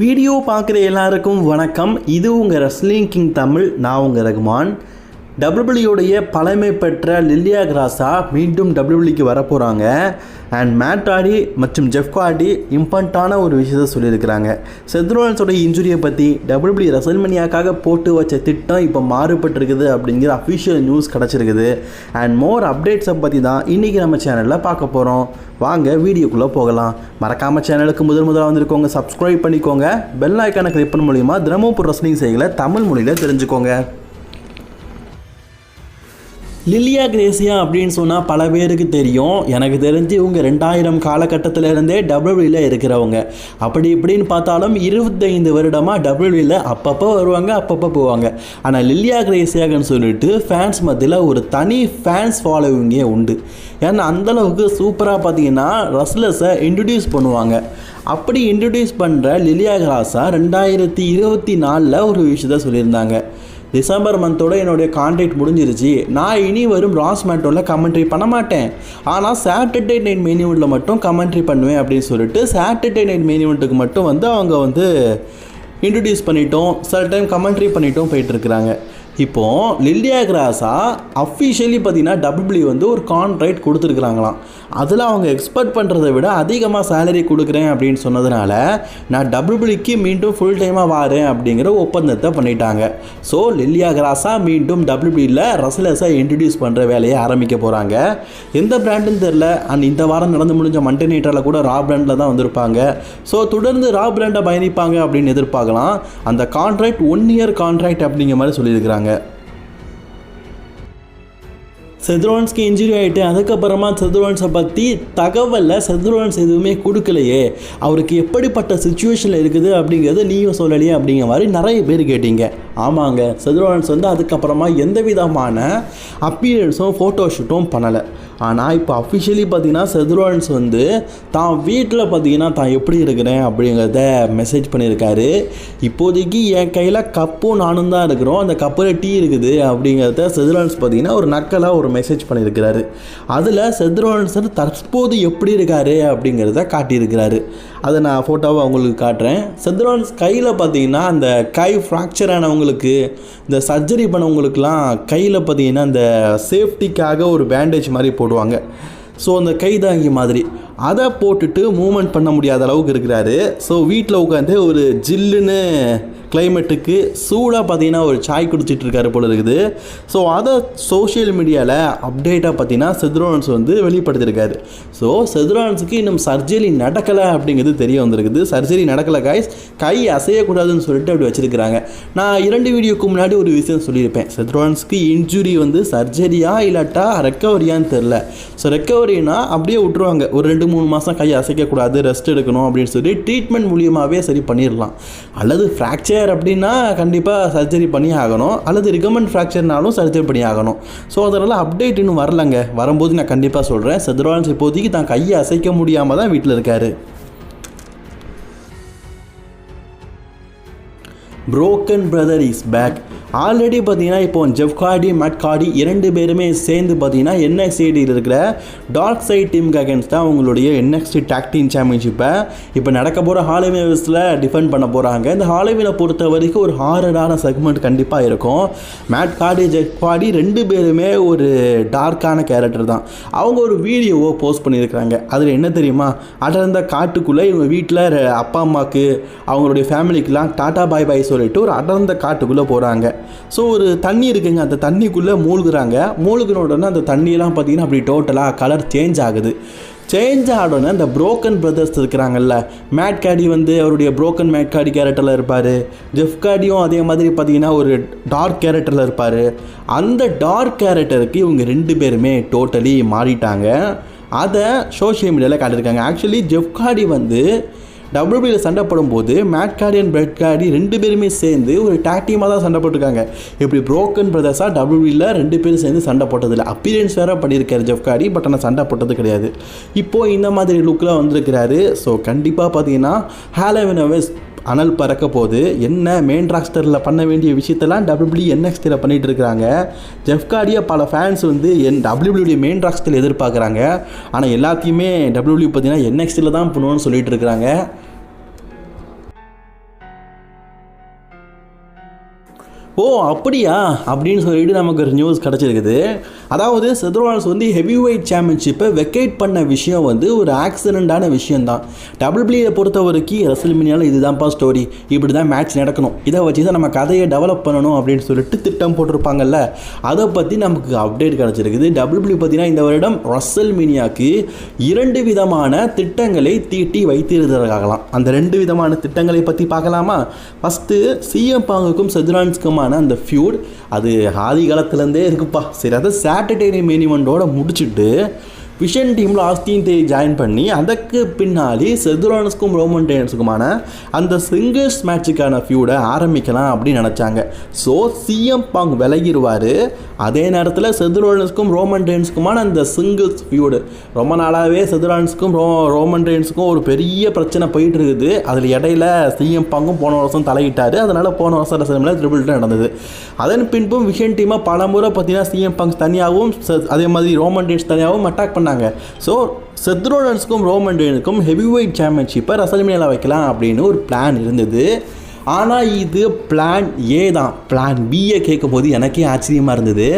Video பார்க்குற எல்லாருக்கும் வணக்கம். இது உங்கள் ரெஸ்லிங் கிங் தமிழ் நான் உங்கள் ரகுமான். டபிள்யூடைய பழமை பெற்ற லில்லியா கிராஸா மீண்டும் டபிள்யூபிள்யூக்கு வரப்போகிறாங்க அண்ட் மேட்டாடி மற்றும் ஜெஃப்காடி இம்பார்ட்டான ஒரு விஷயத்தை சொல்லியிருக்கிறாங்க. செத்ரோன்ஸோட இன்ஜுரியை பற்றி டபிள்யூபிள்யூ ரெசல்மனியாக்காக போட்டு வச்ச திட்டம் இப்போ மாறுபட்டிருக்குது அப்படிங்கிற அஃபிஷியல் நியூஸ் கிடச்சிருக்குது. அண்ட் மோர் அப்டேட்ஸை பற்றி தான் இன்றைக்கி நம்ம சேனலில் பார்க்க போகிறோம் வாங்க வீடியோக்குள்ளே போகலாம். மறக்காமல் சேனலுக்கு முதல் முதலாக வந்திருக்கோங்க. சப்ஸ்கிரைப் பண்ணிக்கோங்க. பெல் ஐக்கான கிளிப்பன் மூலிமா தினமும் ரசனிங் செய்களை தமிழ் மொழியில் தெரிஞ்சுக்கோங்க. லில்லியா கிரேசியா அப்படின்னு சொன்னால் பல பேருக்கு தெரியும். எனக்கு தெரிஞ்சு இவங்க ரெண்டாயிரம் காலகட்டத்திலேருந்தே டபிள்யூவில் இருக்கிறவங்க. அப்படி இப்படின்னு பார்த்தாலும் இருபத்தைந்து வருடமாக டபிள்யூவில் அப்பப்போ வருவாங்க அப்பப்போ போவாங்க. ஆனால் லில்லியா கிரேசியாகன்னு சொல்லிட்டு ஃபேன்ஸ் மத்தியில் ஒரு தனி ஃபேன்ஸ் ஃபாலோவிங்கே உண்டு. ஏன்னா அந்தளவுக்கு சூப்பராக பார்த்தீங்கன்னா ரஸ்லஸை இன்ட்ரடியூஸ் பண்ணுவாங்க. அப்படி இன்ட்ரடியூஸ் பண்ணுற லிலியா கிராஸா ரெண்டாயிரத்தி இருபத்தி நாலில் ஒரு விஷயத்த சொல்லியிருந்தாங்க. டிசம்பர் மந்தோட என்னுடைய கான்ட்ராக்ட் முடிஞ்சிருச்சு. நான் இனி வரும் ராஸ் மேட்டோவில் கமெண்ட்ரி பண்ண மாட்டேன். ஆனால் சாட்டர்டே நைட் மெயின் மட்டும் கமெண்ட்ரி பண்ணுவேன் அப்படின்னு சொல்லிட்டு சாட்டர்டே நைட் மெயின் மட்டும் வந்து அவங்க வந்து இன்ட்ரடியூஸ் பண்ணிட்டோம். சில டைம் கமெண்ட்ரி பண்ணிட்டும் போயிட்டுருக்குறாங்க இப்போது லில்லியா கிராஸா அஃபிஷியலி பார்த்தீங்கன்னா டபிள்யூ வந்து ஒரு கான்ட்ராக்ட் கொடுத்துருக்குறாங்களாம். அதில் அவங்க எக்ஸ்பெக்ட் பண்ணுறதை விட அதிகமாக சேலரி கொடுக்குறேன் அப்படின்னு சொன்னதுனால நான் டபிள்யூபிள்யூக்கு மீண்டும் ஃபுல் டைமாக வாரேன் அப்படிங்கிற ஒப்பந்தத்தை பண்ணிட்டாங்க. ஸோ லில்லியா கிராஸா மீண்டும் டபிள்யூபிள்யூவில் ரசலஸாக இன்ட்ரடியூஸ் பண்ணுற வேலையை ஆரம்பிக்க போகிறாங்க எந்த பிராண்டுன்னு தெரில அண்ட் இந்த வாரம் நடந்து முடிஞ்ச மண்டே கூட ரா பிராண்டில் தான் வந்திருப்பாங்க. ஸோ தொடர்ந்து ரா பிராண்டை பயணிப்பாங்க அப்படின்னு எதிர்பார்க்கலாம். அந்த கான்ட்ராக்ட் ஒன் இயர் கான்ட்ராக்ட் அப்படிங்கிற மாதிரி சொல்லியிருக்கிறாங்க. செத்ரோன்ஸ்க்கு இன்ஜுரி ஆகிட்டு அதுக்கப்புறமா செத்ரோன்ஸை பற்றி தகவலில் செத்ரோன்ஸ் எதுவுமே கொடுக்கலையே. அவருக்கு எப்படிப்பட்ட சுச்சுவேஷனில் இருக்குது அப்படிங்கிறது நீயும் சொல்லலையே அப்படிங்கிற மாதிரி நிறைய பேர் கேட்டீங்க. ஆமாங்க செத்ரோன்ஸ் வந்து அதுக்கப்புறமா எந்த விதமான அப்பீரியன்ஸும் ஃபோட்டோ ஷூட்டும் பண்ணலை. ஆனால் இப்போ அஃபிஷியலி பார்த்தீங்கன்னா செதுரான்ஸ் வந்து தான் வீட்டில் பார்த்தீங்கன்னா தான் எப்படி இருக்கிறேன் அப்படிங்கிறத மெசேஜ் பண்ணியிருக்காரு. இப்போதைக்கு என் கையில் கப்பும் நானும் தான் இருக்கிறோம். அந்த கப்பில் டீ இருக்குது அப்படிங்கிறத செதுரான்ஸ் பார்த்தீங்கன்னா ஒரு நக்கலாக ஒரு மெசேஜ் பண்ணியிருக்கிறாரு. அதில் செத்ரோன்சர் தற்போது எப்படி இருக்காரு அப்படிங்கிறத காட்டியிருக்கிறாரு. அதை நான் ஃபோட்டோவை அவங்களுக்கு காட்டுறேன். செத்ரோன்ஸ் கையில் பார்த்தீங்கன்னா அந்த கை ஃப்ராக்சர் ஆனவங்களுக்கு இந்த சர்ஜரி பண்ணவங்களுக்குலாம் கையில் பார்த்தீங்கன்னா அந்த சேஃப்டிக்காக ஒரு பேண்டேஜ் மாதிரி போடுவாங்க. ஸோ அந்த கைதாங்கி மாதிரி. அதை போட்டுட்டு மூமெண்ட் பண்ண முடியாத அளவுக்கு இருக்கிறாரு. ஸோ வீட்டில் உட்காந்து ஒரு ஜில்லுன்னு கிளைமேட்டுக்கு சூடாக பார்த்தீங்கன்னா ஒரு சாய் குடிச்சிட்டு இருக்காரு போல இருக்குது ஸோ அதை சோஷியல் மீடியாவில் அப்டேட்டாக பார்த்தீங்கன்னா செத்ரோன்ஸ் வந்து வெளிப்படுத்தியிருக்காரு ஸோ செத்ரோன்ஸுக்கு இன்னும் சர்ஜரி நடக்கலை அப்படிங்கிறது தெரிய வந்திருக்குது. சர்ஜரி நடக்கலை காய்ஸ் கை அசையக்கூடாதுன்னு சொல்லிட்டு அப்படி வச்சுருக்கிறாங்க. நான் இரண்டு வீடியோக்கு முன்னாடி ஒரு விஷயம் சொல்லியிருப்பேன். செத்ரோன்ஸ்க்கு இன்ஜுரி வந்து சர்ஜரியா இல்லாட்டா ரெக்கவரியான்னு தெரில ஸோ ரெக்கவரினா அப்படியே விட்ருவாங்க ஒரு ரெண்டு மூணு மாதம் கை அசைக்கக்கூடாது ரெஸ்ட் எடுக்கணும் அப்படின்னு சொல்லி ட்ரீட்மெண்ட் மூலியமாகவே சரி பண்ணிடலாம். அல்லது ஃப்ராக்சர் அப்படின்னா கண்டிப்பாக சர்ஜரி பண்ணி ஆகணும் அல்லது ரிகமெண்ட் ஃப்ராக்சர்னாலும் சர்ஜரி பண்ணி ஆகணும் ஸோ அதனால் அப்டேட் இன்னும் வரலங்க. வரும்போது நான் கண்டிப்பாக சொல்கிறேன் செத்ரோன்ஸ் இப்போதைக்கு தான் கையை அசைக்க முடியாமல் தான் வீட்டில் இருக்கார். Broken brother is back already பார்த்தீங்கன்னா இப்போ ஜெஃப் கார்டி மேட் கார்டி இரண்டு பேருமே சேர்ந்து பார்த்தீங்கன்னா என்எக்ஸ்டியில் இருக்கிற டார்க் சைட் டீமுக்கு அகேன்ஸ்ட் தான் அவங்களுடைய என்எக்ஸ்டி டாக் டீம் சாம்பியன்ஷிப்பை இப்போ நடக்க போகிற ஹாலிவேஸில் டிஃபெண்ட் பண்ண போகிறாங்க இந்த ஹாலோவினை பொறுத்த வரைக்கும் ஒரு ஹாரடான செக்மெண்ட் கண்டிப்பாக இருக்கும். மேட் கார்டி ஜெஃப் கார்டி ரெண்டு பேருமே ஒரு டார்க்கான கேரக்டர் தான். அவங்க ஒரு வீடியோவை போஸ்ட் பண்ணியிருக்கிறாங்க. அதில் என்ன தெரியுமா? அடர்ந்த காட்டுக்குள்ளே இவங்க வீட்டில் அப்பா அம்மாவுக்கு அவங்களுடைய ஃபேமிலிக்கெலாம் டாட்டா பாய் பாய் சொல்லிட்டு ஒரு அடர்ந்த காட்டுக்குள்ளே போகிறாங்க ஸோ ஒரு தண்ணி இருக்குங்க. அந்த தண்ணிக்குள்ளே மூழ்குறாங்க. மூழ்கின உடனே அந்த தண்ணியெல்லாம் பார்த்தீங்கன்னா அப்படி டோட்டலாக கலர் சேஞ்ச் ஆகுது. சேஞ்ச் ஆடோன்னே அந்த புரோக்கன் பிரதர்ஸ் இருக்கிறாங்கல்ல மேட் காடி வந்து அவருடைய புரோக்கன் மேட் காடி கேரக்டரில் இருப்பார். ஜெஃப் காடியும் அதே மாதிரி பார்த்தீங்கன்னா ஒரு டார்க் கேரக்டரில் இருப்பார். அந்த டார்க் கேரக்டருக்கு இவங்க ரெண்டு பேருமே டோட்டலி மாறிட்டாங்க. அதை சோஷியல் மீடியாவில் காட்டியிருக்காங்க. ஆக்சுவலி ஜெஃப் காடி வந்து டபிள்யூபியில் சண்டை போடும்போது Matt Hardy and Brett Hardy ரெண்டு பேருமே சேர்ந்து ஒரு டேக் தான் சண்டை போட்டிருக்காங்க. இப்படி ப்ரோக்கன் பிரதர்ஸாக டபிள்யூபியில் ரெண்டு பேரும் சேர்ந்து சண்டை போட்டதில்லை. அப்பீரியன்ஸ் வேறு பண்ணியிருக்காரு ஜெஃப் கார்டி பட் ஆனால் சண்டை போட்டது கிடையாது. இப்போது இந்த மாதிரி லுக்கில் வந்திருக்கிறாரு. ஸோ கண்டிப்பாக பார்த்தீங்கன்னா ஹேலோவினவஸ் அனல் பறக்க போது என்ன மெயின் ராஸ்டரில் பண்ண வேண்டிய விஷயத்தெல்லாம் டபிள்யூபிள்யூ என்எக்ஸ்டியில் பண்ணிகிட்டு இருக்கிறாங்க. ஜெஃப்கார்டியை பல ஃபேன்ஸ் வந்து என் டபிள்யூபிள்யூடைய மெயின் ராஸ்டரில் எதிர்பார்க்குறாங்க. ஆனால் எல்லாத்தையுமே டபிள்யூபிள்யூ பார்த்தீங்கன்னா என்எக்ஸ்டியில் தான் பண்ணுவோன்னு சொல்லிட்டு இருக்கிறாங்க. ஓ அப்படியா? அப்படின்னு சொல்லிட்டு நமக்கு ஒரு நியூஸ் கிடச்சிருக்குது. அதாவது செத்ரோலான்ஸ் வந்து ஹெவி வெயிட் சாம்பியன்ஷிப்பை வெக்கேட் பண்ண விஷயம் வந்து ஒரு ஆக்சிடெண்ட்டான டபுள் பிளியை பொறுத்த வரைக்கும் ரசல்மினியால் இதுதான்ப்பா ஸ்டோரி இப்படி தான் மேட்ச் நடக்கணும். இதை வச்சு தான் நம்ம கதையை டெவலப் பண்ணணும் அப்படின்னு சொல்லிட்டு திட்டம் போட்டிருப்பாங்கல்ல அதை பற்றி நமக்கு அப்டேட் கிடச்சிருக்குது. டபிள்யூபிள்யூ e பார்த்தீங்கன்னா இந்த வருடம் ரசல்மினியாவுக்கு இரண்டு விதமான திட்டங்களை தீட்டி வைத்திருந்ததாகலாம் அந்த ரெண்டு விதமான திட்டங்களை பற்றி பார்க்கலாமா? ஃபஸ்ட்டு சிஎம் பாங்குக்கும் செத்ரான்ஸ்க்குமான அந்த ஃபியூட் அது ஆதி காலத்துலேருந்தே இருக்குப்பா. சரி அதை சாட்டர்டே மேனிமெண்டோட முடிச்சுட்டு விஷன் டீமில் ஆஸ்டின் தே ஜாயின் பண்ணி அதற்கு பின்னாடி செதுரானஸ்க்கும் ரோமன் டேனஸுக்குமான அந்த சிங்கிள்ஸ் மேட்சுக்கான ஃபியூடை ஆரம்பிக்கலாம் அப்படின்னு நினச்சாங்க. ஸோ சிஎம் பாங் விலகிடுவார் அதே நேரத்தில் செதுரானஸ்க்கும் ரோமன் டேன்ஸுக்குமான அந்த சிங்கிள்ஸ் ஃபியூடு ரொம்ப நாளாகவே செதுரானஸ்க்கும் ரோ ரோமன் டேன்ஸுக்கும் ஒரு பெரிய பிரச்சனை போயிட்டு இருக்குது அதில் இடையில சிஎம் பாங்கும் போன வருஷம் தலையிட்டார். அதனால் போன வருஷம் ரசமில் ட்ரிபிள் நடந்தது. அதன் பின்பும் விஷன் டீமாக பல முறை பார்த்தீங்கன்னா சிஎம் பாங்ஸ் தனியாகவும் அதே மாதிரி ரோமன் டேன்ஸ் தனியாகவும் அட்டாக் பண்ணாங்க ஸோ செத்ரோடன்ஸுக்கும் ரோமன் டேனுக்கும் ஹெவி வெயிட் சாம்பியன்ஷிப்பை ரசல்மேனியாவில் வைக்கலாம் அப்படின்னு ஒரு பிளான் இருந்தது. ஆனால் இது பிளான் ஏ தான். பிளான் பியை கேட்கும் போது எனக்கே ஆச்சரியமாக இருந்தது.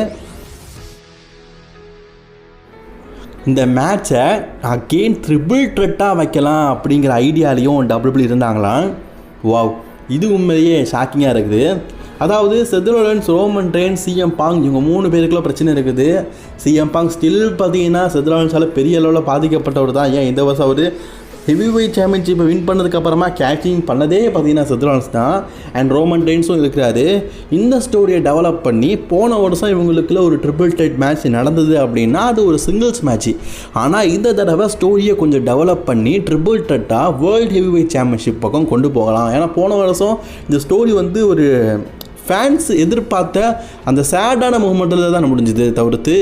இந்த மேட்சை அகெயின் ட்ரிபிள் ட்ரெட்டாக வைக்கலாம் அப்படிங்கிற ஐடியாலையும் டபுள் இருந்தாங்களாம். வாவ் இது உண்மையிலேயே ஷாக்கிங்காக இருக்குது. அதாவது செதுரோலன்ஸ் ரோமன் ட்ரெயின் சிஎம் பாங் இவங்க மூணு பேருக்குள்ள பிரச்சனை இருக்குது. சிஎம் பாங் ஸ்டில் பார்த்தீங்கன்னா செதுரோலன்ஸால் பெரிய அளவில் பாதிக்கப்பட்டவர் தான். ஏன்? இந்த வருஷம் அவர் ஹெவி வெயிட் சாம்பியன்ஷிப்பை வின் பண்ணதுக்கப்புறமா கேட்சிங் பண்ணதே பார்த்தீங்கன்னா செத்ரான்ஸ் தான். அண்ட் ரோமன் டெயின்ஸும் இருக்கிறாரு. இந்த ஸ்டோரியை டெவலப் பண்ணி போன வருஷம் இவங்களுக்குள்ள ஒரு ட்ரிபிள் டைட் மேட்ச் நடந்தது அப்படின்னா அது ஒரு சிங்கிள்ஸ் மேட்ச் ஆனால் இந்த தடவை ஸ்டோரியை கொஞ்சம் டெவலப் பண்ணி ட்ரிபிள் டெட்டாக வேர்ல்டு ஹெவி வெயிட் சாம்பியன்ஷிப் பக்கம் கொண்டு போகலாம். ஏன்னா போன வருஷம் இந்த ஸ்டோரி வந்து ஒரு ஃபேன்ஸ் எதிர்பார்த்த அந்த சேடான மூமெண்ட்டில் தான் முடிஞ்சுது தவிர்த்து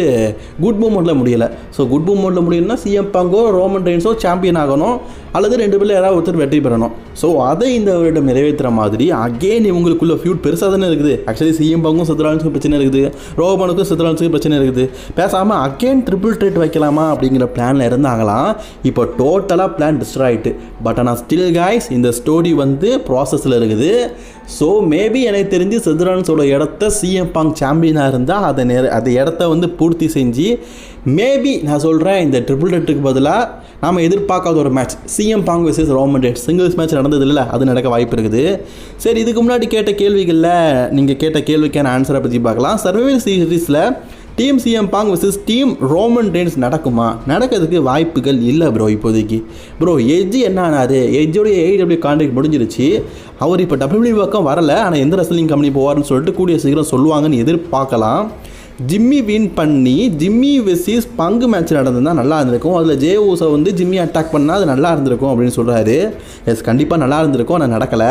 குட் மூமெண்ட்டில் முடியலை. ஸோ குட் மூமெண்ட்டில் முடியலன்னா சிஎம் பாங்கோ ரோமன் ரெயின்ஸோ சாம்பியன் ஆகணும். அல்லது ரெண்டு பேரில் யாராவது ஒருத்தர் வெற்றி பெறணும். ஸோ அதை இந்த வருடம் நிறைவேற்றுற மாதிரி அகெயின் இவங்களுக்குள்ள ஃபியூட் பெருசாக தானே இருக்குது. ஆக்சுவலி சிஎம் பாங்கும் சித்ரான்ஸுக்கும் பிரச்சனை இருக்குது. ரோமனுக்கும் சித்ரான்ஸுக்கும் பிரச்சனை இருக்குது. பேசாமல் அகெயின் ட்ரிபிள் ட்ரேட் வைக்கலாமா அப்படிங்கிற பிளானில் இருந்தாங்களாம். இப்போ டோட்டலாக பிளான் டிஸ்ட்ராய் ஆகிட்டு பட் ஆனால் ஸ்டில் காய்ஸ் இந்த ஸ்டோரி வந்து ப்ராசஸில் இருக்குது. ஸோ மேபி எனக்கு தெரிஞ்சு சித்ரான்ஸோட இடத்த சிஎம் பாங் சாம்பியனாக இருந்தால் அதை நேர அந்த இடத்த வந்து பூர்த்தி செஞ்சு மேபி நான் சொல்கிறேன் இந்த ட்ரிபிள் டெட்டுக்கு பதிலாக நாம் எதிர்பார்க்காத ஒரு match CM Punk versus Roman date singles match நடந்தது இல்லை அது நடக்க வாய்ப்பு இருக்குது. சரி இதுக்கு முன்னாடி கேட்ட கேள்விகளில் நீங்கள் கேட்ட கேள்விக்கான ஆன்சரை பற்றி பார்க்கலாம். சர்வைவல் சீரீஸில் team CM Punk versus team Roman Reigns நடக்குமா? நடக்கிறதுக்கு வாய்ப்புகள் இல்லை ப்ரோ இப்போதைக்கு. ப்ரோ எஜ்ஜி என்ன ஆனாரு? எஜ்ஜோடைய ஏடபிள்யூ கான்ட்ராக்ட் முடிஞ்சிருச்சு. அவர் இப்போ டபிள்யூ பக்கம் வரல. ஆனால் எந்த ரெஸ்லிங் கம்பெனி போவார்னு சொல்லிட்டு கூடிய சீக்கிரம் சொல்லுவாங்கன்னு எதிர்பார்க்கலாம். ஜிம்மி வின் பண்ணி ஜிம்மி வெர்சஸ் பங்கு மேட்ச் நடந்திருந்தா நல்லா இருந்திருக்கும். அதில் ஜே ஊசை வந்து ஜிம்மி அட்டாக் பண்ணால் அது நல்லா இருந்திருக்கும் அப்படின்னு சொல்கிறாரு எஸ் கண்டிப்பாக நல்லா இருந்திருக்கும். ஆனால் நடக்கலை.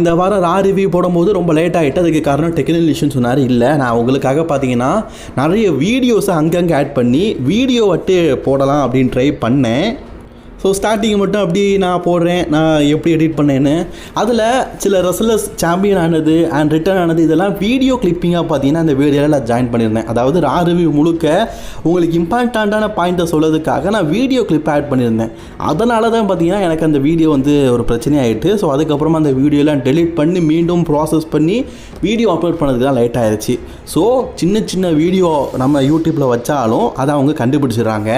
இந்த வாரம் ரா ரிவ்யூ போடும்போது ரொம்ப லேட் ஆகிட்டு அதுக்கு காரணம் டெக்னிக்கல் இஷ்யூன்னு சொன்னார். இல்லை நான் உங்களுக்காக பார்த்தீங்கன்னா நிறைய வீடியோஸை அங்கங்கே ஆட் பண்ணி வீடியோ வட்டு போடலாம் அப்படின்னு ட்ரை பண்ணேன். ஸோ ஸ்டார்டிங் மட்டும் அப்படி நான் போடுறேன். நான் எப்படி எடிட் பண்ணேன்னு. அதில் சில ரெஸ்லர்ஸ் சாம்பியன் ஆனது அண்ட் ரிட்டர்ன் ஆனது இதெல்லாம் வீடியோ கிளிப்பிங்காக பார்த்தீங்கன்னா அந்த வீடியோவில் நான் ஜாயின் பண்ணியிருந்தேன் அதாவது ரா ரிவ்யூ முழுக்க உங்களுக்கு இம்பார்ட்டண்ட்டான பாயிண்ட்டை சொல்கிறதுக்காக நான் வீடியோ கிளிப் ஆட் பண்ணியிருந்தேன் அதனால தான் பார்த்தீங்கன்னா எனக்கு அந்த வீடியோ வந்து ஒரு பிரச்சனையாயிட்டு ஸோ அதுக்கப்புறமா அந்த வீடியோலாம் டெலிட் பண்ணி மீண்டும் ப்ராசஸ் பண்ணி வீடியோ அப்லோட் பண்ணதுக்கு தான் லேட் ஆயிடுச்சு ஸோ சின்ன சின்ன வீடியோ நம்ம யூடியூப்பில் வச்சாலும் அதை அவங்க கண்டுபிடிச்சிடுறாங்க.